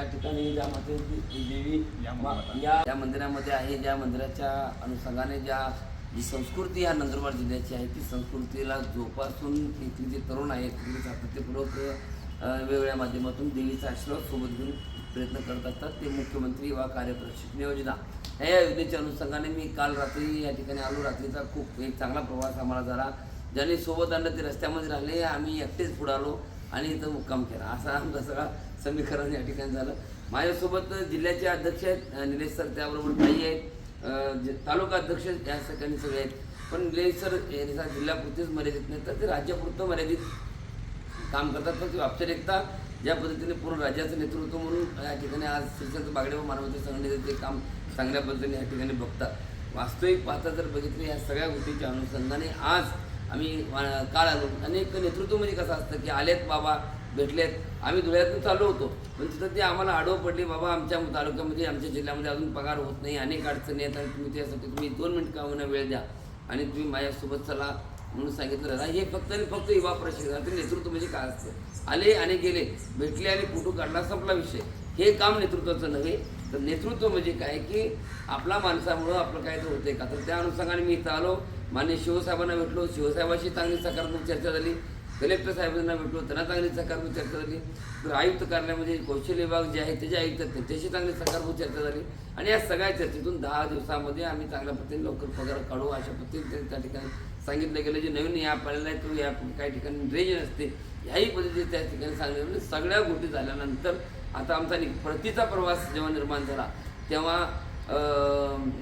या ठिकाणी ज्या मातेची देवी या. या या मंदिरामध्ये आहे ज्या मंदिराच्या अनुषंगाने ज्या जी संस्कृती ह्या नंदुरबार जिल्ह्याची आहे ती संस्कृतीला जोपासून इथली जे तरुण आहेत तिथे सातत्यपूर्वक वेगवेगळ्या माध्यमातून देवीचा आशीर्वाद सोबत घेऊन प्रयत्न करत असतात ते मुख्यमंत्री युवा कार्य प्रशिक्षण योजना ह्या योजनेच्या अनुषंगाने मी काल रात्री या ठिकाणी आलो. रात्रीचा खूप एक चांगला प्रवास आम्हाला झाला. ज्यांनी सोबत आणलं ते रस्त्यामध्ये राहिले आम्ही एकटेच पुढे आलो आणि इथं मुक्काम केला. असा आमचा सगळा समीकरण या ठिकाणी झालं. माझ्यासोबत जिल्ह्याचे अध्यक्ष आहेत निलेश सर त्याबरोबर ताई आहेत जे तालुका अध्यक्ष या ठिकाणी सगळे आहेत. पण निलेश सर हे मर्यादित नाही तर ते राज्यापुरतं मर्यादित काम करतात. पण ती औपचारिकता ज्या पद्धतीने पूर्ण राज्याचं नेतृत्व म्हणून या ठिकाणी आज श्रीसंत बागडे व मानवते संघटनेचे ते काम चांगल्या पद्धतीने या ठिकाणी बघतात. वास्तविक पाहता जर बघितलं या सगळ्या गोष्टीच्या अनुषंगाने आज आम्ही काळ आलो. अनेक नेतृत्व म्हणजे कसं असतं की आलेत बाबा भेटलेत आम्ही धुळ्यातून चालू होतो. पण तिथं ते आम्हाला आडवं पडली बाबा आमच्या तालुक्यामध्ये आमच्या जिल्ह्यामध्ये अजून पगार होत नाही अनेक अडचणी आहेत आणि तुम्ही त्यासाठी तुम्ही दोन मिनिट का होईना वेळ द्या आणि तुम्ही माझ्यासोबत चला म्हणून सांगितलं दादा हे फक्त आणि फक्त युवा प्रशिक्षणाचं नेतृत्व म्हणजे काय असतं? आले आणि गेले भेटले आणि फोटो काढला संपला विषय. हे काम नेतृत्वाचं नव्हे तर नेतृत्व म्हणजे काय? की आपला माणसामुळं आपलं काय तर होते का? तर त्या अनुषंगाने मी इथं आलो. मान्य शिवसाहेबांना भेटलो. शिवसाहेबाशी चांगली सकारात्मक चर्चा झाली. कलेक्टर साहेबांना भेटलो त्यांना चांगली सकारात्मक चर्चा झाली. तर आयुक्त कार्यालयामध्ये कौशल्य विभाग जे आहे त्याचे आयुक्त आहेत त्याच्याशी चांगली सकारात्मक चर्चा झाली. आणि या सगळ्या चर्चेतून दहा दिवसामध्ये आम्ही चांगल्या पद्धतीने लवकर पगार काढू अशा पद्धतीने त्या ठिकाणी सांगितलं गेलं. जे नवीन ॲप आलेला आहे तो या काही ठिकाणी रेंज नसते. ह्याही पद्धतीने त्या ठिकाणी सांगितलं म्हणजे सगळ्या गोष्टी झाल्यानंतर आता आमचा नि- परतीचा प्रवास जेव्हा निर्माण झाला तेव्हा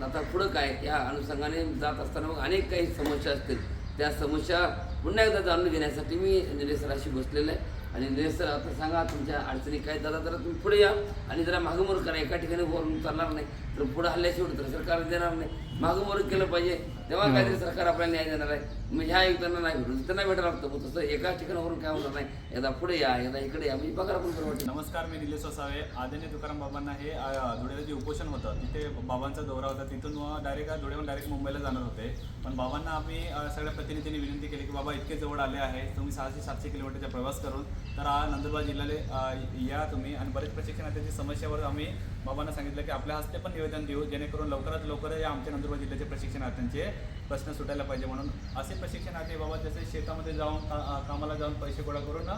आता पुढं काय या अनुषंगाने जात असताना मग अनेक काही समस्या असतील. त्या समस्या पुन्हा एकदा जाणून घेण्यासाठी मी निलेश सराशी बसलेलो आहे. आणि निलेश सर आता सांगा तुमच्या अडचणी काय दादा जरा तुम्ही पुढे या आणि जरा मागमोर करा. एका ठिकाणी वरून चालणार नाही. तर पुढे हल्ल्याशिवाय तर सरकार देणार नाही. मागंमोर केलं पाहिजे. तेव्हा काहीतरी सरकार आपल्याला न्याय देणार आहे. मग ह्या युक्तांना नाही भेटून त्यांना भेटायला लागतं. मग तसं एका ठिकाणावरून काय होणार नाही. एकदा पुढे या एकदा इकडे या. म्हणजे पगार पण बरोबर नमस्कार मी निलेश वसावे. आदरणीय तुकाराम बाबांना हे धुळ्याला जे उपोषण होतं तिथे बाबांचा दौरा होता. तिथून डायरेक्ट धुळ्याहून डायरेक्ट मुंबईला जाणार होते. पण बाबांना आम्ही सगळ्या प्रतिनिधींनी विनंती केली की बाबा इतके जवळ आले आहे. तुम्ही सहाशे सातशे किलोमीटरचा प्रवास करून तर हा नंदुरबार जिल्ह्याला या तुम्ही. आणि बरेच प्रशिक्षणार्थ्यांची समस्यावर आम्ही बाबांना सांगितलं की आपल्या हस्ते पण निवेदन देऊ जेणेकरून लवकरात लवकर या आमच्या नंदुरबार जिल्ह्याचे प्रशिक्षणार्थ्यांचे प्रश्न सुटायला पाहिजे म्हणून. असे प्रशिक्षणार्थी बाबा जसे शेतामध्ये जाऊन का- कामाला जाऊन पैसे गोळा करून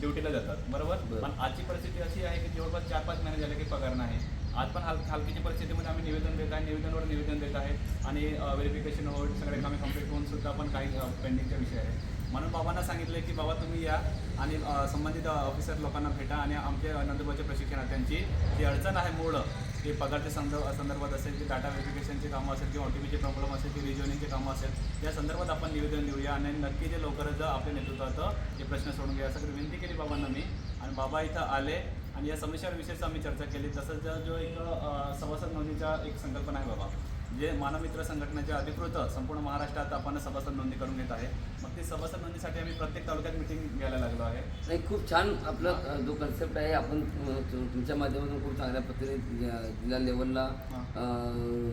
ड्युटीला जातात. बरोबर? बरं. पण आजची परिस्थिती अशी आहे की जवळपास चार पाच महिने झाले की पगार नाही. आज पण हाल हलकीच्या परिस्थितीमध्ये आम्ही निवेदन देत आहे निवेदनवर निवेदन देत आहे आणि व्हेरिफिकेशन होईल सगळे कामे कंप्लीट होऊन सुद्धा पण काही पेंडिंगचे विषय आहे म्हणून बाबांना सांगितलं की बाबा तुम्ही या आणि संबंधित ऑफिसर लोकांना भेटा आणि आमच्या नंदुरबारच्या प्रशिक्षणार्थ्यांची जी अडचण आहे मूळ की पगारच्या संदर्भ संदर्भात असेल की डाटा व्हेरिफिकेशनची कामं असेल किंवा ओटीपीचे प्रॉब्लेम असेल की रिजॉनिंगचे कामं असेल या संदर्भात आपण निवेदन देऊया आणि नक्की जे लवकरच आपल्या नेतृत्वात ते प्रश्न सोडून घ्या असं विनंती केली बाबांना मी. आणि बाबा इथं आले आणि या समस्यांविषयीच आम्ही चर्चा केली. तसंच जो- जो एक सभासद नोंदणीचा एक संकल्पना आहे बाबा जे मानवमित्र संघटनेच्या अधिकृत संपूर्ण महाराष्ट्रात आपण सभासद नोंदणी करून घेत आहे. मग ती सभासद नोंदणीसाठी आम्ही प्रत्येक तालुक्यात मिटिंग घ्यायला लागलो आहे. नाही खूप छान आपलं जो कन्सेप्ट आहे आपण तुमच्या माध्यमातून खूप चांगल्या पद्धतीने जिल्हा लेवलला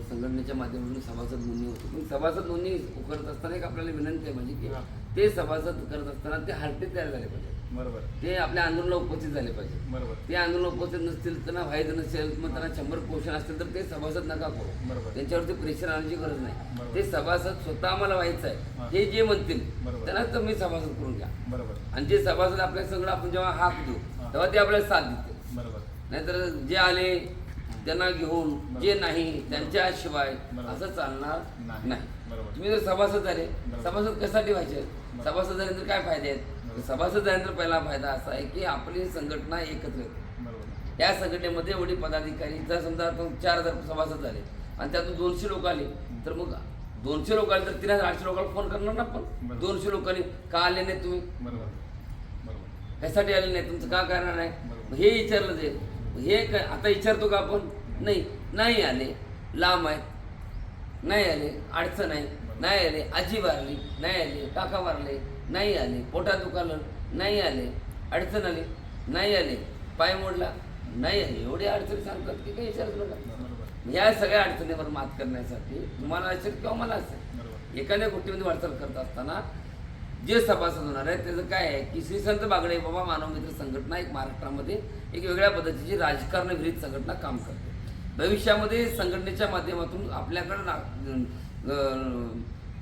संघटनेच्या माध्यमातून सभासद नोंदणी होते. पण सभासद नोंदणी करत असताना एक आपल्याला विनंती आहे म्हणजे की. ते सभासद करत असताना ते हार्टे तयार झाले पाहिजे बरोबर ते आपल्या आंदोलनाला उपस्थित झाले पाहिजे बरोबर ते आंदोलन उपस्थित नसतील त्यांना व्हायचं नसेल मग त्यांना शंभर पोषण असतील तर ते सभासद नका करू बरोबर त्यांच्यावरती प्रेशर आणण्याची गरज नाही. ते सभासद स्वतः आम्हाला व्हायचं. आहे हे जे म्हणतील. त्यांना तर मी सभासद करून घ्या बरोबर आणि जे सभासद आपल्या सगळं आपण जेव्हा हाक देऊ. तेव्हा ते आपल्याला साथ देते बरोबर नाहीतर जे आले त्यांना घेऊन जे नाही त्यांच्याशिवाय. असं चालणार नाही. तुम्ही जर सभासद झाले. सभासद कशासाठी व्हायचे. सभासद झाल्यानंतर काय फायदे आहेत. सभासद झाल्यानंतर पहिला फायदा असा आहे की आपली संघटना एकत्र येते या संघटनेमध्ये एवढी पदाधिकारी जर समजा चार हजार सभासद झाले आणि त्यातून दोनशे लोक आले तर मग दोनशे लोक आले तर तीन हजार आठशे लोकांना फोन करणार ना आपण? बरोबर. दोनशे लोकांनी का आले नाही तुम्ही? ह्यासाठी आले नाही तुमचं का कारण. मग हे विचारलं जाईल हे काय आता विचारतो का आपण? नाही. नाही आले लांब आहेत. नाही आले अडचण आहे. नाही आले आजी वारली. नाही आले काका वारले. नाही आले. पोटात दुखालं नाही आले. अडचण आली नाही आले. पाय मोडला नाही आले. एवढी अडचणी सांगतात की काही विचारत नका. बरोबर. ह्या सगळ्या अडचणीवर मात करण्यासाठी तुम्हाला असेल किंवा मला असेल बरोबर. एखाद्या गोष्टीमध्ये वाटचाल करत असताना जे सभासद होणार आहे त्याचं काय आहे की श्री संत बागडे बाबा मानव मित्र संघटना एक महाराष्ट्रामध्ये एक वेगळ्या पद्धतीची राजकारण विरहित संघटना काम करते. भविष्यामध्ये संघटनेच्या माध्यमातून आपल्याकडं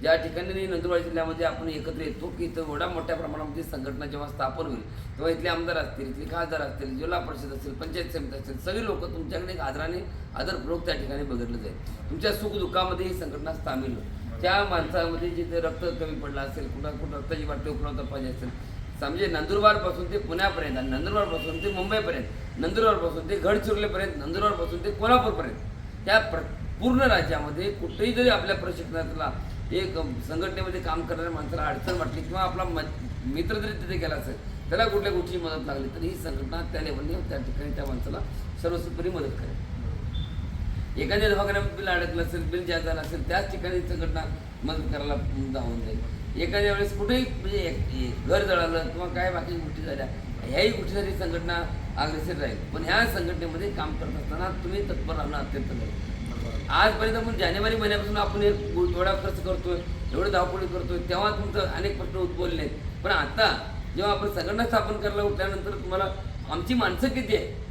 ज्या ठिकाणी नंदुरबार जिल्ह्यामध्ये आपण एकत्र येतो की इथं एवढ्या मोठ्या प्रमाणामध्ये संघटना जेव्हा स्थापन होईल तेव्हा इथले आमदार असतील इथले खासदार असतील जिल्हा परिषद असेल पंचायत समिती असेल सगळे लोक तुमच्याकडे एक आदराने आदरपूर्वक त्या ठिकाणी बघितलं जाईल. तुमच्या सुखदुःखामध्ये ही संघटना सामील होईल. त्या माणसामध्ये जिथे रक्त कमी पडलं असेल कुठं कुठं रक्ताची वाटते उपलब्ध पाहिजे असेल म्हणजे नंदुरबारपासून ते पुण्यापर्यंत आणि नंदुरबारपासून ते मुंबईपर्यंत नंदुरबारपासून ते गडचिरोलीपर्यंत नंदुरबारपासून ते कोल्हापूरपर्यंत त्या प्र पूर्ण राज्यामध्ये कुठेही जरी आपल्या प्रशिक्षणातला एक संघटनेमध्ये काम करणाऱ्या माणसाला अडचण वाटली किंवा आपला म- मित्र जरी तिथे गेला असेल त्याला कुठल्या गोष्टीची मदत लागली तर ही संघटना त्या लेवलने त्या ठिकाणी त्या माणसाला सर्वस्वी मदत करेल. एखाद्या दवाखान्यात बिल अडकलं असेल बिल ज्या झालं असेल त्याच ठिकाणी संघटना मदत करायला धावून जाईल. एखाद्या वेळेस कुठेही म्हणजे घर जळालं किंवा काय बाकी गोष्टी झाल्या ह्याही गोष्टीसाठी संघटना अग्रेसर राहील. पण ह्या संघटनेमध्ये काम करत असताना तुम्ही तत्पर राहणं अत्यंत गरजेचं आजपर्यंत आपण जानेवारी महिन्यापासून आपण एक एवढा खर्च करतोय एवढं धावपळी करतोय तेव्हा तुमचं अनेक प्रश्न उद्भवले आहेत पण आता जेव्हा आपण संघटना स्थापन करायला उठल्यानंतर तुम्हाला आमची माणसं किती आहे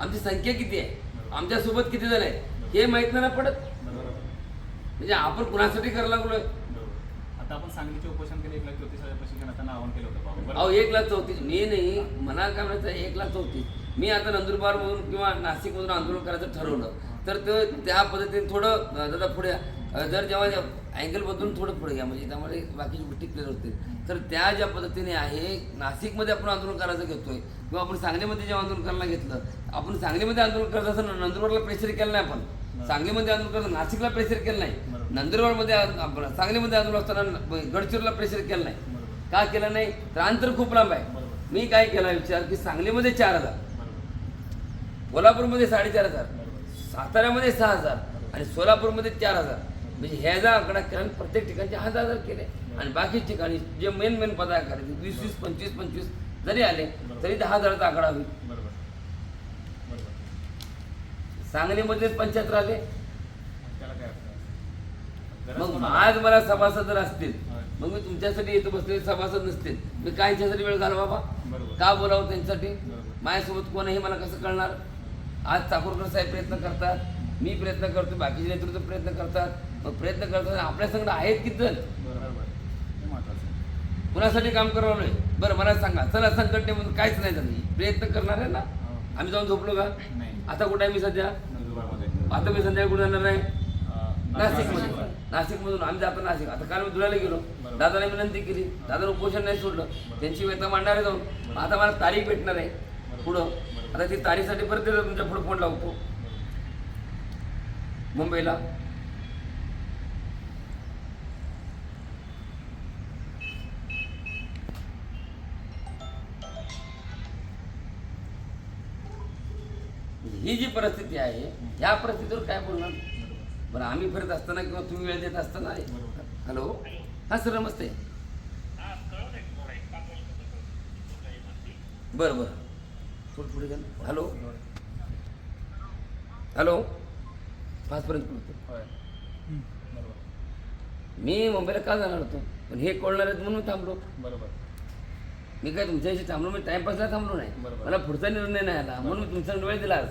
आमची संख्या किती आहे? आमच्यासोबत किती जण आहे हे माहीत नाही ना पडत? म्हणजे आपण कुणासाठी करायला लागलोय? आता आपण सांगलीचे उपोषण केले एक लाख चौतीस हजार प्रशिक्षणार्थांना आवाहन केलं होतं अहो एक लाख चौतीस. मी नाही मला काय म्हणायचं एक लाख चौतीस. मी आता नंदुरबारमधून किंवा नाशिकमधून आंदोलन करायचं ठरवलं. तर ते त्या पद्धतीने थोडं दादा पुढे जर जेव्हा अँगल बदलून थोडं पुढे घ्या म्हणजे त्यामुळे बाकीची गोष्टी क्लिअर होतील. तर त्या ज्या पद्धतीने आहे नाशिकमध्ये आपण आंदोलन करायचं घेतोय किंवा आपण सांगलीमध्ये जेव्हा आंदोलन करायला घेतलं आपण सांगलीमध्ये आंदोलन करत असताना नंदुरबारला प्रेशर केलं नाही आपण. सांगलीमध्ये आंदोलन करत नाशिकला प्रेशर केलं नाही. नंदुरबारमध्ये सांगलीमध्ये आंदोलन असताना गडचिरोला प्रेशर केलं नाही. का केलं नाही? तर अंतर खूप लांब आहे. मी काय केला विचार की सांगलीमध्ये चार हजार. कोल्हापूरमध्ये साडेचार हजार. साताऱ्यामध्ये सहा हजार आणि सोलापूरमध्ये चार हजार. म्हणजे ह्याचा आकडा केला आणि प्रत्येक ठिकाणचे हजार हजार केले. आणि बाकी ठिकाणी जे मेन मेन पदाधिकारी आहेत, वीस वीस पंचवीस पंचवीस जरी आले तरी दहा हजाराचा आकडा होईल. सांगलीमध्येच पंच्याहत्तर आले. मग? आज मला सभासद जर असतील. मग मी तुमच्यासाठी येतो बसलेले सभासद नसतील. मी काय यांच्यासाठी वेळ घालवा बाबा. का बोलावं त्यांच्यासाठी. माझ्यासोबत कोण आहे हे मला कसं कळणार? आज चाकूरकर साहेब प्रयत्न करतात मी प्रयत्न करतो बाकीचे नेतृत्व प्रयत्न करतात मग प्रयत्न करतात आपल्या संगत आहेत किती जण हे. कुणासाठी काम करावं बरं मला सांगा. चला संघटनेमधून काहीच नाही झालं. प्रयत्न करणार आहे ना? हो. आम्ही जाऊन झोपलो का? नाही. आता कुठे आहे मी सध्या? आता मी संध्याकाळी कुठे जाणार आहे? नाशिकमध्ये. नाशिकमध्ये. नाशिकमधून. आम्ही जातो नाशिक. आता काल मी धुळ्याला गेलो. दादाने विनंती केली. दादाने उपोषण नाही सोडलं. त्यांची व्यथा मांडणार आहे जाऊन. आता मला तारीख भेटणार आहे. पुढं. आता ती तारीसाठी परत एकदा तुमच्यापुढे फोन लावतो. मुंबईला. ही जी परिस्थिती आहे या परिस्थितीवर काय बोलणार? बरं आम्ही फिरत असताना किंवा तुम्ही वेळ देत असताना हॅलो? हां सर नमस्ते. बरं बरं. थोडं पुढे. हॅलो? हॅलो? पाचपर्यंत पोहोचतो. होय. बरोबर. मी मुंबईला का जाणार होतो? पण हे कळणार आहेत म्हणून थांबलो. बरोबर. मी काय तुमच्याशी थांबलो मी टाइमपासला थांबलो नाही. बरोबर. मला पुढचा निर्णय नाही आला. म्हणून मी तुमचा वेळ दिला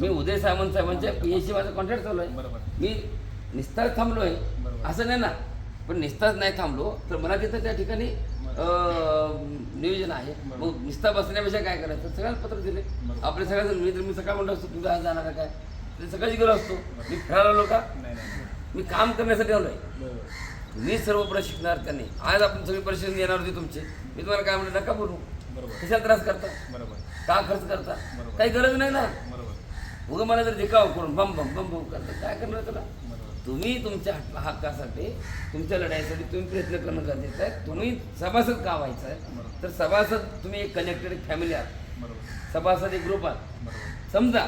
मी उदय सामंत साहेबांच्या पी एच माझा कॉन्ट्रॅक्ट चालू आहे. बरोबर. मी निस्तार थांबलो आहे बरोबर. असं नाही ना. पण निस्तार नाही थांबलो. तर मला तिथं त्या ठिकाणी नियोजन आहे. मग निस्तार बसण्यापेक्षा काय करायचं? सगळ्यांना पत्र दिले. आपले सगळ्या मी तर मी सकाळ म्हणलं असतो तुझा आज जाणार काय? ते सकाळची गेलो असतो. मी फिरायला आलो का. मी काम करण्यासाठी आलो आहे मी सर्व प्रशिक्षणार्थ्यांनी आज आपण सगळे प्रशिक्षण येणार होते तुमचे. मी तुम्हाला काय म्हणलं नका बोलू. बरोबर. कशाला त्रास करता? बरोबर. का खर्च करता. काही गरज नाही ना. बरोबर. उगं मला जर दिखाव करून बम बम बम बम करता काय करणार त्याला? तुम्ही तुमच्या हक्क- हक्कासाठी तुमच्या लढाईसाठी तुम्ही प्रयत्न करणं गरजेचं आहे. तुम्ही सभासद का व्हायचं आहे. तर सभासद तुम्ही एक कनेक्टेड फॅमिली आहात. बरोबर. सभासद एक ग्रुप आहात. बरोबर. समजा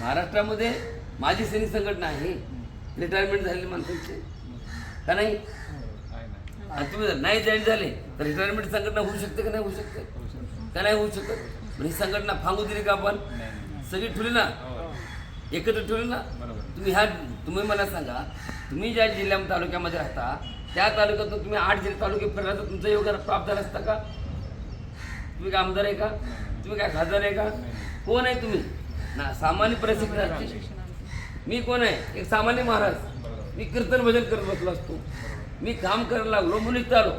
महाराष्ट्रामध्ये माझी सैनिक संघटना आहे. रिटायरमेंट झालेली माणसांची. का नाही? आणि तुम्ही जर नाही जॉईन झाले तर रिटायरमेंट संघटना होऊ शकते का नाही होऊ शकते. का नाही होऊ शकत? ही संघटना फांगू दिली का आपण? सगळी ठुली ना? हो. एकत्र ठेवली ना? बरोबर. तुम्ही ह्या तुम्ही मला सांगा तुम्ही ज्या जिल्ह्या तालुक्यामध्ये राहता त्या तालुक्यातून तुम्ही आठ जिल्हा तालुके फिरला तर तुमचं योगदान प्राप्त झालं का? तुम्ही काय आमदार आहे का? तुम्ही काय खासदार आहे का? कोण आहे तुम्ही? ना सामान्य परिस्थिती मी कोण आहे? एक सामान्य महाराज. मी कीर्तन भजन करत बसलो असतो. मी काम करायला लागलो म्हणून इथं आलो.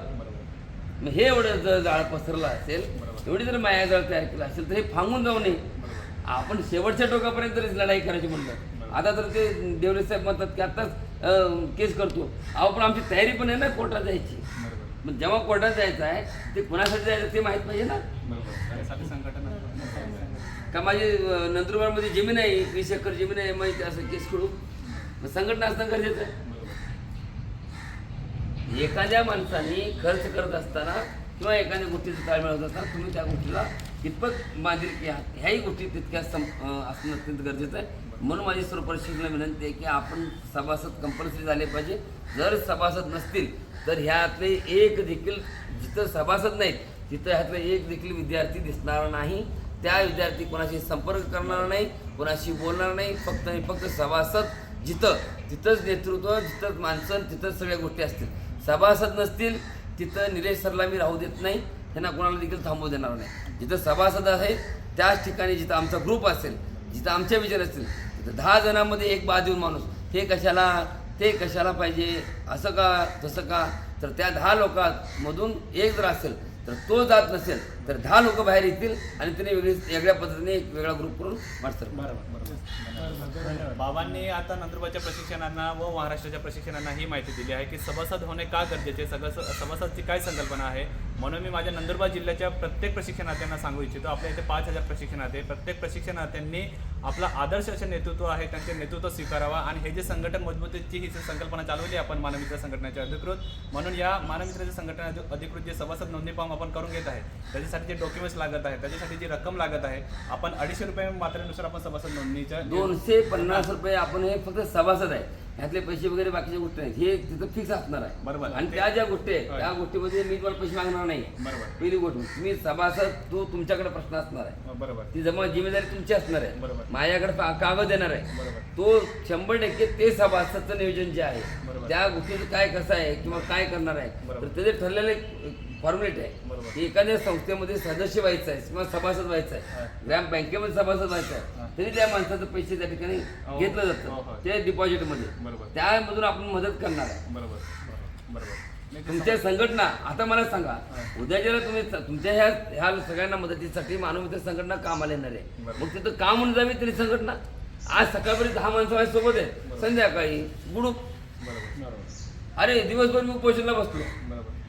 मग हे एवढं जर जाळ पसरलं असेल एवढी जर माया जाळ तयार केला असेल तर हे फांगून जाऊ नये. आपण शेवटच्या टोकापर्यंत जरी लढाई करायची म्हणलं. आता तर ते देवरे साहेब म्हणतात की आत्ताच केस करतो. अहो पण आमची तयारी पण आहे ना कोर्टात जायची. मग जेव्हा कोर्टात जायचं आहे ते कोणासाठी जायचं ते माहीत पाहिजे ना? का माझी नंदुरबारमध्ये जमीन आहे वीस एकर जमीन आहे माहिती असं केस करू मग संघटना असणं गरजेचं आहे. एखाद्या माणसाने खर्च करत असताना किंवा एखाद्या गोष्टीचा ताळमेळ होत असताना तुम्ही त्या गोष्टीला कितपत बांधिलकी आहात? ह्याही गोष्टी तितक्या सम असणं अत्यंत गरजेचं आहे. म्हणून माझी सर्व परिषदेला विनंती आहे की आपण सभासद कंपल्सरी झाले पाहिजे. जर सभासद नसतील तर ह्यातले एक देखील जिथं सभासद नाहीत तिथं ह्यातले एक देखील विद्यार्थी दिसणार नाही. त्या विद्यार्थी कोणाशी संपर्क करणार नाही कोणाशी बोलणार नाही. फक्त आणि फक्त सभासद जिथं तिथंच नेतृत्व जिथंच माणसं तिथंच सगळ्या गोष्टी असतील. सभासद नसतील तिथं निलेश सरला मी राहू देत नाही. त्यांना कोणाला देखील थांबवू देणार नाही. जिथं सभासद आहे त्याच ठिकाणी जिथं आमचा ग्रुप असेल जिथं आमचे विचार असतील दहा जणांमध्ये एक बाद माणूस. ते कशाला ते कशाला पाहिजे? असं का तसं का? तर त्या दहा लोकांमधून एक जर असेल तर तो जात नसेल. तर दहा लोक बाहेर येतील आणि त्याने वेगळी वेगळ्या पद्धतीने एक वेगळा ग्रुप करून वाटतात बाबांनी आता नंदुरबारच्या प्रशिक्षणांना व महाराष्ट्राच्या प्रशिक्षणांना ही माहिती दिली आहे की सभासद होणे का गरजेचे सगळं सभासदची काय संकल्पना आहे? म्हणून मी माझ्या नंदुरबार जिल्ह्याच्या प्रत्येक प्रशिक्षणार्थ्यांना सांगू इच्छितो. आपल्या इथे पाच हजार प्रशिक्षणार्थी आहे. प्रत्येक प्रशिक्षणार्थ्यांनी आपला आदर्श असे नेतृत्व आहे त्यांचे नेतृत्व स्वीकारावा आणि हे जे संघटन मजबूतीची ही संकल्पना चालवली आपण मानवमित्र संघटनेच्या अधिकृत. म्हणून या मानवमित्राच्या संघटना अधिकृत जे सभासद नोंदणी फॉर्म आपण करून घेत आहे त्याच्यासाठी जे डॉक्युमेंट्स लागत आहे त्याच्यासाठी जी रक्कम लागत आहे आपण अडीचशे रुपये मात्रेनुसार आपण सभासद नोंदणीच्या दोनशे पन्नास रुपये आपण हे फक्त सभासद आहे ह्यातले पैसे वगैरे बाकीच्या गोष्टी आहेत हे तिथं फिक्स असणार आहे बरोबर. आणि त्या ज्या गोष्टी आहेत. त्या गोष्टीमध्ये मी तुम्हाला पैसे मागणार नाही बरोबर पहिली गोष्ट तुम्ही सभासद तो तुमच्याकडे प्रश्न असणार आहे बरोबर ती जमा जिम्मेदारी तुमची असणार आहे बरोबर. माझ्याकडे कागद येणार आहे बरोबर तो शंभर टक्के ते सभासदचं नियोजन जे आहे. त्या गोष्टीचं काय कसं आहे किंवा काय करणार आहे. तर त्याचे ठरलेले फॉर्म्युलेट आहे. की एखाद्या संस्थेमध्ये सदस्य व्हायचं आहे किंवा सभासद व्हायचं. आहे ग्राम बँकेमध्ये सभासद व्हायचं. आहे तरी त्या माणसाचे पैसे त्या ठिकाणी हो. घेतलं हो, जातं हो. ते डिपॉझिटमध्ये बरोबर त्यामधून आपण मदत करणार आहे बरोबर तुमच्या संघटना आता मला सांगा. उद्या जरा तुम्ही तुमच्या ह्या ह्या सगळ्यांना मदतीसाठी मानवमित्र संघटना कामाला येणार आहे. मग तिथं का म्हणून जावी तरी संघटना आज सकाळपर्यंत दहा माणसं माझ्या सोबत आहे. संध्याकाळी बुडूक अरे दिवसभर मी उपोषणला बसलो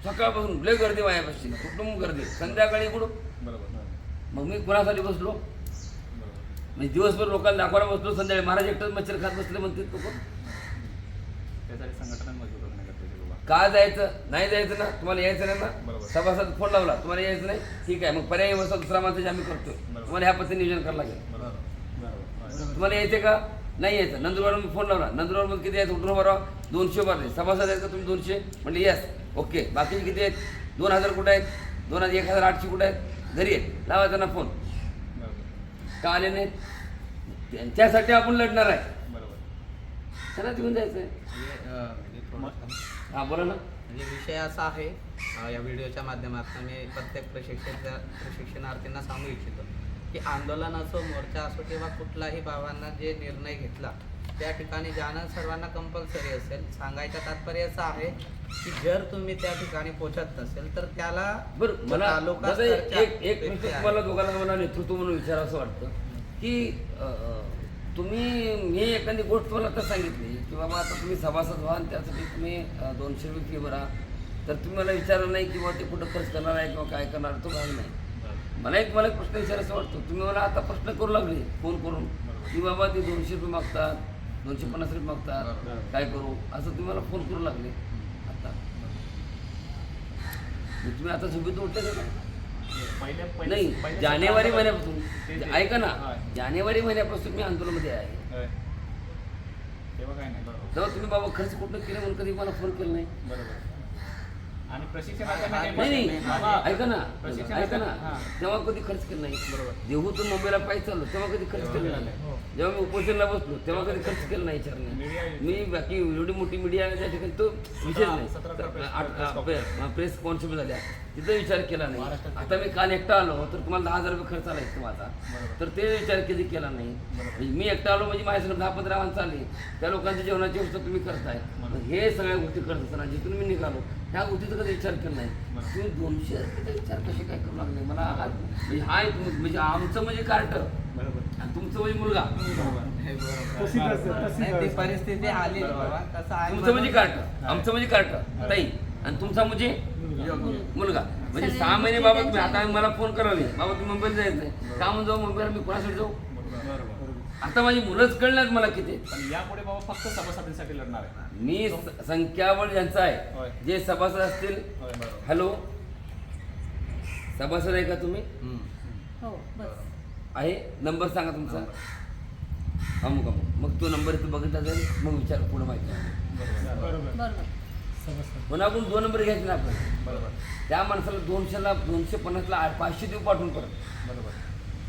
सकाळपासून लय गर्दी वायापाशी कुटुंब गर्दी. संध्याकाळी बरोबर. मग मी कोणासाठी बसलो? म्हणजे दिवसभर लोकांना दाखवायला बसलो. संध्याकाळी महाराज एकटंच मच्छर खात बसले म्हणते लोक बाबा. का जायचं? नाही जायचं ना? तुम्हाला यायचं नाही ना. सभासद फोन लावला. तुम्हाला यायचं नाही? ठीक आहे. मग पर्यायी व्यवस्था दुसरा माणसाची आम्ही करतोय. तुम्हाला ह्या पद्धतीने नियोजन करावं लागेल. बरोबर. बरोबर. तुम्हाला यायचे का? नाही यायचं. नंदुरबार मी फोन लावला. नंदुरबारमध्ये किती आहेत? उठून भरावा दोनशे भरले. सभासद आहेत का तुम्ही दोनशे? म्हणले येस ओके बाकीचे किती आहेत? दोन हजार कुठे आहेत? दोन हजार एक हजार आठशे कुठे आहेत? घरी आहेत. लावा त्यांना फोन बरोबर. का आले नाहीत? त्यांच्यासाठी आपण लढणार आहे. बरोबर. त्यांना घेऊन जायचं आहे म्हणजे, म्हणजे हां बोला ना. म्हणजे विषय असा आहे या व्हिडिओच्या माध्यमातून मी प्रत्येक प्रशिक्षक प्रशिक्षणार्थींना सांगू इच्छितो. की आंदोलन असो मोर्चा असो किंवा कुठलाही बाबांना जे निर्णय घेतला त्या ठिकाणी जाणं सर्वांना कंपल्सरी असेल. सांगायचं तात्पर्य असं आहे की जर तुम्ही त्या ठिकाणी पोहोचत नसेल तर त्याला बरं मला तालुका दादा स्तरच्या एक आहेत. तुम्हाला दोघांना मला नेतृत्व म्हणून विचारावं असं वाटतं की अं, तुम्ही मी एखादी गोष्ट तुम्हाला आता सांगितली की बाबा आता तुम्ही सभासद व्हा आणि त्यासाठी तुम्ही अं, दोनशे रुपये फी भरा. तर तुम्ही मला विचारलं नाही किंवा ते कुठं खर्च करणार आहे किंवा काय करणार तो काही नाही. मला एक मला एक प्रश्न विचारायचा वाटतो. तुम्ही मला आता प्रश्न करू लागले. फोन करून. की बाबा ते दोनशे रुपये मागतात दोनशे पन्नास रुपये मागतात. काय करू? असं तुम्ही मला फोन करू लागले. आता. तुम्ही आता झोपेत उठले का नाही? जानेवारी महिन्यापासून. ऐका ना. जानेवारी महिन्यापासून मी आंदोलनामध्ये आहे. होय. तेव्हा काय नाही बरोबर. तेव्हा तुम्ही बाबा खर्च कुठं केलं म्हणून कधी मला फोन केला नाही? बरोबर. आणि हे नाही ऐका ना. ऐका ना. तेव्हा कधी खर्च केला नाही. बरोबर. देहूतून मुंबईला पायी चाललो तेव्हा कधी खर्च केला नाही. हो. जेव्हा मी उपोषणला बसलो तेव्हा कधी खर्च केला नाही विचारणे मी बाकी एवढी मोठी मीडिया त्या ठिकाणी तो विषय नाही. प्रेस- कॉन्स्टेबल झाल्या तिथं विचार केला नाही. आता मी काल एकटा आलो तर तुम्हाला दहा हजार रुपये खर्च आला इथं माझा. तर ते विचार कधी केला नाही. म्हणजे मी एकटा आलो म्हणजे माझ्याकडे दहा पंधरा माणसं आली. त्या लोकांच्या जेवणाची व्यवस्था तुम्ही करताय. हे सगळ्या गोष्टी करत असताना जिथून मी निघालो ह्या गोष्टीचा कधी विचार केला नाही. तुम्ही दोनशे रुपयाचा विचार कसे काय करू लागले? मला हा- म्हणजे हा एक म्हणजे आमचं म्हणजे कार्ट. बरोबर. आणि तुमचं म्हणजे मुलगा. परिस्थिती आली. बाबा तसं आहे तुमचं म्हणजे कार्ट. आमचं म्हणजे कार्ट. ताई. आणि तुमचा म्हणजे. मुलगा. म्हणजे सहा महिने गोष्टी बाबा तुम्ही त्यांच्या- आता मला फोन करावे. बाबा तुम्ही मुंबईला जायचं नाही का म्हणून जाऊ? मुंबईला मी कोणासाठी जाऊ? बरोबर. आता माझी मुलंच कळल्यात मला किती. पण यापुढे बाबा फक्त सभासदांसाठी लढणार आहे. मी संख्याबळ ज्यांचं. आहे जे सभासद असतील हॅलो? सभासद आहे का तुम्ही. हो बस. आहे? नंबर सांगा तुमचा. अमुक अमुक मग तो नंबर इथं बघितला जाईल मग विचार पुढे माहिती आपण दोन नंबर घ्यायचे ना आपण बरोबर. त्या माणसाला दोनशेला दोनशे पन्नासला आठ- पाचशे देऊ पाठवून परत. बरोबर.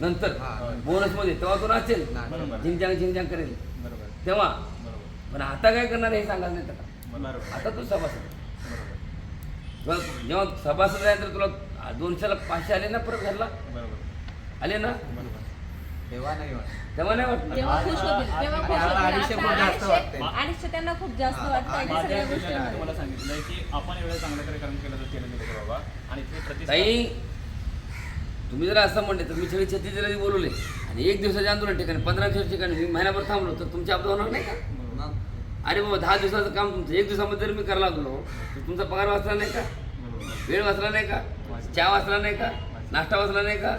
नंतर हा. बोनसमध्ये तेव्हा तो नाचेल. बरोबर. झिंगजांग झिंगजांग करेल. बरोबर. तेव्हा. बरोबर. पण आता काय करणार हे सांगायला नाही त्याला बरोबर. आता तो सभासद बरोबर. जेव्हा जेव्हा सभासद आहे तर तुला दोनशेला पाचशे आले ना परत घरला? बरोबर. आले ना? बरोबर. तेव्हा नाही वाटत. तेव्हा नाही वाटलं तेव्हा खुश होतील तेव्हा आणि खुश आता होतील अडीचशे आता खूप जास्त अडीचशे- वाटतंय. अडीचशे त्यांना खूप जास्त वाटतं आणि या सगळ्या माझ्या गोष्टी विषयाने तुम्हाला सांगितलंय की आपण एवढं चांगलं तरी काम केलं तर केलं गेलं बाबा. आणि ते प्रतिष्ठा ताई तुम्ही जर असं म्हणले तर मी सगळी छत्तीस जिल्ह्यात बोलवले. आणि एक दिवसाच्या आंदोलन ठिकाणी पंधरा दिवस ठिकाणी मी महिनाभर थांबलो तर तुमची अब्द होणार नाही का? मग अरे बाबा दहा दिवसाचं काम तुमचं एक दिवसामध्ये जर मी करायला लागलो तर तुमचा पगार वाचला नाही का? वेळ वाचला नाही का. चहा वाचला नाही का? नाश्ता वाचला नाही का?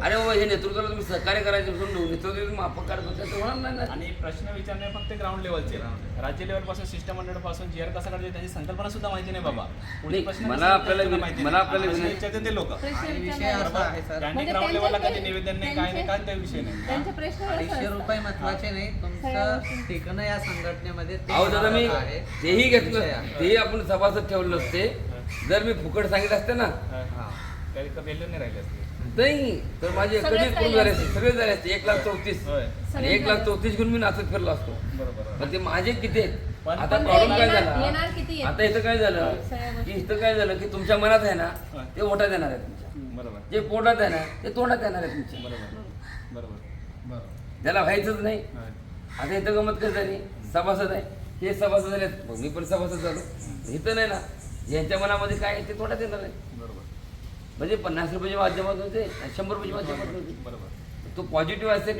अरे बाबा हे नेतृत्वाला तुम्ही सहकार्य करायचे सोडून नेतृत्व तुम्ही माफक काढत होता तर होणार नाही ना आणि प्रश्न विचारणे फक्त ग्राउंड लेवलचे राज्य लेवलपासून सिस्टम मंडळपासून जीआर कसा काढायचे त्याची संकल्पना सुद्धा माहिती नाही बाबा पुढे नाही, प्रश्न मला आपल्याला माहिती मला. आपल्याला विचारते ते लोक त्यांनी ग्राउंड त्यांचे लेवलला काही- कधी निवेदन नाही काय नाही काय ते विषय नाही त्यांचे अडीचशे. रुपये महत्त्वाचे नाही तुमचं. टिकणं या संघटनेमध्ये ते अहो दादा मी. तेही घेतलं. तेही आपण सभासद ठेवलं असते जर मी फुकट सांगितलं असते ना हा. हा. काही नाही राहिले असते नाही तर माझे सगळेच कधीच पूर्ण राहिले झाले असते. सगळे झाले असते एक लाख चौतीस. होय. आणि एक लाख. चौतीस घेऊन मी नाचत फिरलो असतो. बरोबर पण ते माझे किती आहेत? पण- आता पण प्रॉब्लेम काय येणार- झाला? येणार किती आहेत? आता इथं काय झालं? सगळ्या की गोष्टी. इथं काय झालं? की तुमच्या मनात आहे ना हा. ते ओटात येणार आहे तुमच्या. बरोबर. जे पोटात आहे ना ते तोंडात येणार आहे तुमच्या. बरोबर बरोबर त्याला व्हायचंच नाही. होय. आता इथं गमत काय झाली? सभासद आहे. हे सभासद झाले मग मी पण सभासद झालो. इथं नाही ना. यांच्या मनामध्ये काय आहे ते तोंडात येणार आहे. बरोबर. म्हणजे पन्नास रुपयाच्या माध्यमातून होते आणि शंभर रुपयाच्या माध्यमातून होते तो पॉझिटिव्ह असेल.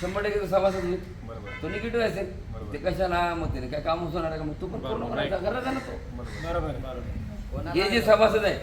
शंभर टक्के तो सभासद होईल. बरोबर. तो निगेटिव्ह असेल. ते कशाला मग त्याने काय काम होणार आहे का? मग तू पण पूर्ण बरोबर. करायचा घरात ना तो. बरोबर. बरोबर कोणाला हे जे सभासद आहे.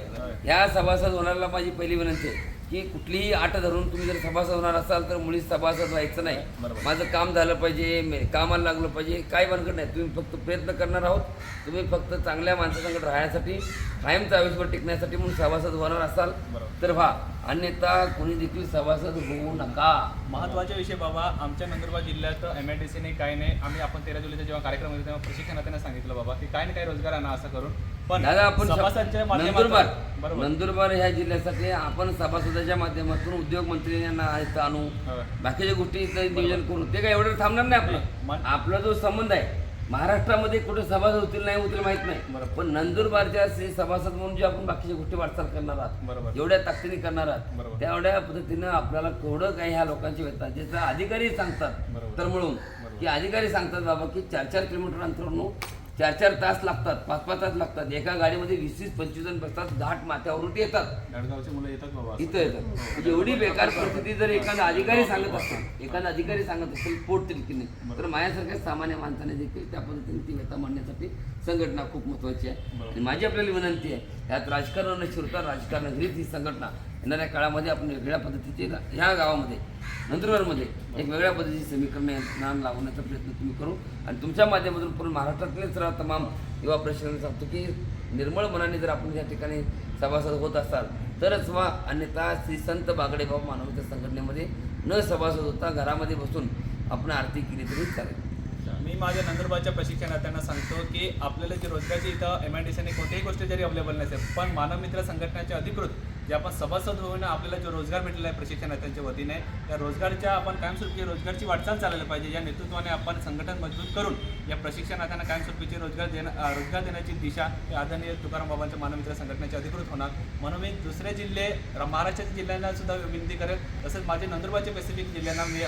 ह्या. सभासद होणाऱ्याला माझी पहिली विनंती आहे. की कुठलीही आट धरून तुम्ही जर सभासद होणार असाल तर मुळीच सभासद व्हायचं नाही. बरोबर. माझं काम झालं पाहिजे कामाला लागलं पाहिजे काय बनकट नाही. तुम्ही फक्त प्रयत्न करणार आहोत. तुम्ही फक्त चांगल्या माणसासंगत राहण्यासाठी कायमचं आयुष्यभर टिकण्यासाठी म्हणून सभासद होणार असाल बरोबर. तर व्हा. अन्यथा कोणी देखील सभासद होऊ नका. महत्त्वाचे विषय बाबा आमच्या नंदुरबार जिल्ह्यात एम आय डी सी नाही काय नाही. आम्ही आपण तेरा जुलैचा जेव्हा कार्यक्रम होता तेव्हा प्रशिक्षणार्थ्यांना सांगितलं बाबा की काय ना काय रोजगार आणा असं करून पण दादा आपण सभासदच्या नंदुरबार माध्यमातून बरोबर नंदुरबार ह्या जिल्ह्यासाठी आपण सभासदाच्या माध्यमातून उद्योग मंत्री यांना इथं आणू होय. बाकीच्या गोष्टी इथं नियोजन करू ते काय एवढं थांबणार नाही नाही, आपलं आपला जो संबंध आहे महाराष्ट्रामध्ये कुठे सभासद होतील नाही होतील माहीत नाही बरोबर. पण नंदुरबारच्या से- सभासद म्हणून जे आपण बाकीच्या गोष्टी वाटचाल करणार आहात बरोबर. एवढ्या ताकदीने करणार आहात बरोबर. तेवढ्या पद्धतीनं आपल्याला केवढं काही ह्या लोकांची व्यथा ज्याचं अधिकारी सांगतात बरोबर. तर म्हणून बरोबर. की अधिकारी सांगतात बाबा की चार चार किलोमीटर अंतरावरून चार चार तास लागतात पाच पाच तास लागतात. एका गाडीमध्ये वीस वीस पंचवीस जण बसतात घाट माथ्यावरून ते येतात. गाडगावची मुलं येतात बाबा. इथं येतात. म्हणजे एवढी बेकार परिस्थिती जर एखादा अधिकारी सांगत असेल एखादा अधिकारी सांगत असेल पोट तिरकीने तर माझ्यासारख्या सामान्य माणसाने देखील त्या पद्धतीने ती व्यथा मांडण्यासाठी संघटना खूप महत्वाची आहे. आणि माझी आपल्याला विनंती आहे यात राजकारण न शिरता राजकारण घरीच ही संघटना येणाऱ्या काळामध्ये आपण वेगळ्या पद्धतीची ह्या गावामध्ये नंदुरबारमध्ये एक वेगळ्या पद्धतीची समीकरणे ज्ञान लावण्याचा प्रयत्न तुम्ही करू. आणि तुमच्या माध्यमातून पूर्ण महाराष्ट्रातले सर्व तमाम युवा प्रशासन सांगतो की निर्मळ मनाने जर आपण या ठिकाणी सभासद होत असाल तरच वा अन्यथा श्री संत बागडे बाबा संघटनेमध्ये न सभासद होता घरामध्ये बसून आपण आरती केली तरी चालेल. मी माझ्या नंदुरबारच्या प्रशिक्षणार्थ्यांना सांगतो की आपल्याला जे रोजगारची इथं एम आय डी सीने कोणत्याही गोष्टी जरी अवेलेबल नसेल पण मानव मित्र अधिकृत जे आपण सभासद होऊन आपल्याला जो रोजगार भेटलेला आहे प्रशिक्षणार्थ्यांच्या वतीने त्या रोजगारच्या आपण कायमस्वरूपी रोजगारची वाटचाल चालवली पाहिजे. या नेतृत्वाने आपण संघटन मजबूत करून या प्रशिक्षणार्थ्यांना कायमस्वरूपीचे रोजगार देणं रोजगार देण्याची दिशा ही आदरणीय तुकाराम बाबांच्या मानव मित्र संघटनेचे अधिकृत होणार. म्हणून मी दुसरे जिल्हे महाराष्ट्राच्या जिल्ह्यांना सुद्धा विनंती करेल. तसंच माझे नंदुरबारच्या पॅसिफिक जिल्ह्यांना मी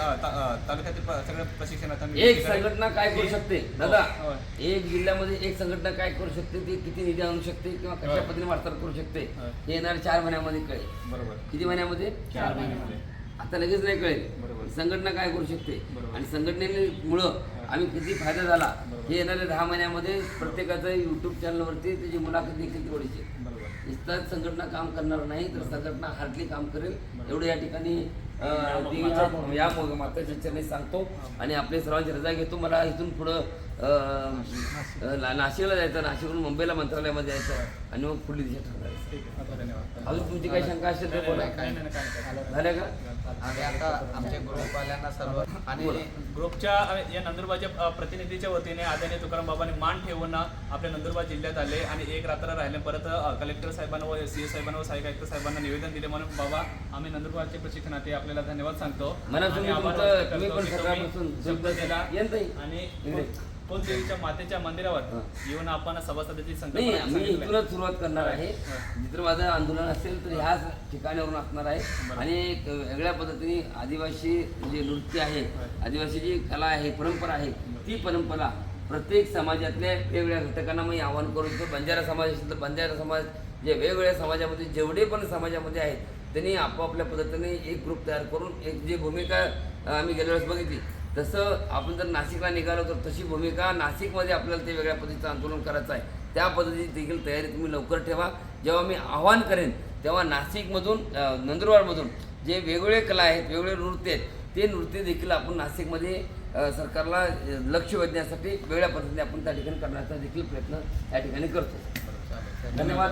तालुक्यातील सगळ्या प्रशिक्षणार्थ्यांना एक संघटना काय करू शकते? दादा हो, हो. एक जिल्ह्यामध्ये एक संघटना काय करू शकते? ते किती निधी आणू शकते? किंवा कशा हो. पद्धतीने वाटचाल करू शकते? हो. हे येणाऱ्या चार महिन्यामध्ये कळेल. बरोबर. किती महिन्यामध्ये? चार महिन्यामध्ये आता लगेच नाही कळेल. संघटना काय करू शकते. आणि संघटनेमुळं आम्ही किती फायदा झाला. हे येणाऱ्या दहा महिन्यामध्ये प्रत्येकाचं युट्यूब चॅनलवरती त्याची मुलाखत देखील बरोबर नुसताच संघटना काम करणार नाही तर संघटना हार्डली काम करेल. एवढं या ठिकाणी या माताच्या चरणी सांगतो आणि आपले सर्वांची रजा घेतो. मला इथून पुढं नाशिकला जायचं नाशिकहून मुंबईला मंत्रालयामध्ये जायचं आणि मग पुढली दिशा ठरवायचं अजून तुमची काही शंका असेल तर बोला. झाल्या का? आणि आता आमच्या ग्रुपवाल्यांना सर्व आणि. ग्रुपच्या या नंदुरबारच्या प्रतिनिधीच्या वतीने आदरणीय तुकाराम बाबांनी मान ठेवून आपल्या नंदुरबार जिल्ह्यात आले आणि एक रात्र राहिले. परत कलेक्टर साहेबांना व सी एस साहेबांना व सहाय्यक आयुक्त साहेबांना निवेदन दिले. म्हणून बाबा आम्ही नंदुरबारचे प्रशिक्षणार्थी आपल्याला धन्यवाद सांगतो. आणि तुम्ही आभार. आणि इकडे. कुलदेवीच्या मातेच्या मंदिरावर. येऊन आपण सभासदाची नाही मी. इथूनच सुरुवात करणार आहे. जिथं माझं आंदोलन असेल तर ह्याच ठिकाणावरून असणार आहे. आणि एक वेगळ्या पद्धतीने आदिवासी जे नृत्य आहे. आदिवासी जी कला आहे परंपरा आहे ती परंपरा प्रत्येक समाजातल्या वेगवेगळ्या घटकांना मी आवाहन करू इच्छितो बंजारा समाज असेल तर बंजारा समाज जे वेगवेगळ्या समाजामध्ये जेवढे पण समाजामध्ये आहेत त्यांनी आपापल्या पद्धतीने एक ग्रुप तयार करून एक जी भूमिका अं, आम्ही गेल्या वेळेस बघितली तसं आपण जर नाशिकला निघालो तर तशी भूमिका नाशिकमध्ये आपल्याला ते वेगळ्या पद्धतीचं आंदोलन करायचं आहे. त्या पद्धतीची देखील तयारी तुम्ही लवकर ठेवा. जेव्हा मी आव्हान करेन तेव्हा नाशिकमधून नंदुरबारमधून जे वेगवेगळे कला आहेत वेगवेगळे नृत्य आहेत ते नृत्य देखील आपण नाशिकमध्ये सरकारला लक्ष वेधण्यासाठी वेगळ्या पद्धतीने आपण त्या ठिकाणी करण्याचा देखील प्रयत्न या ठिकाणी करतो. धन्यवाद.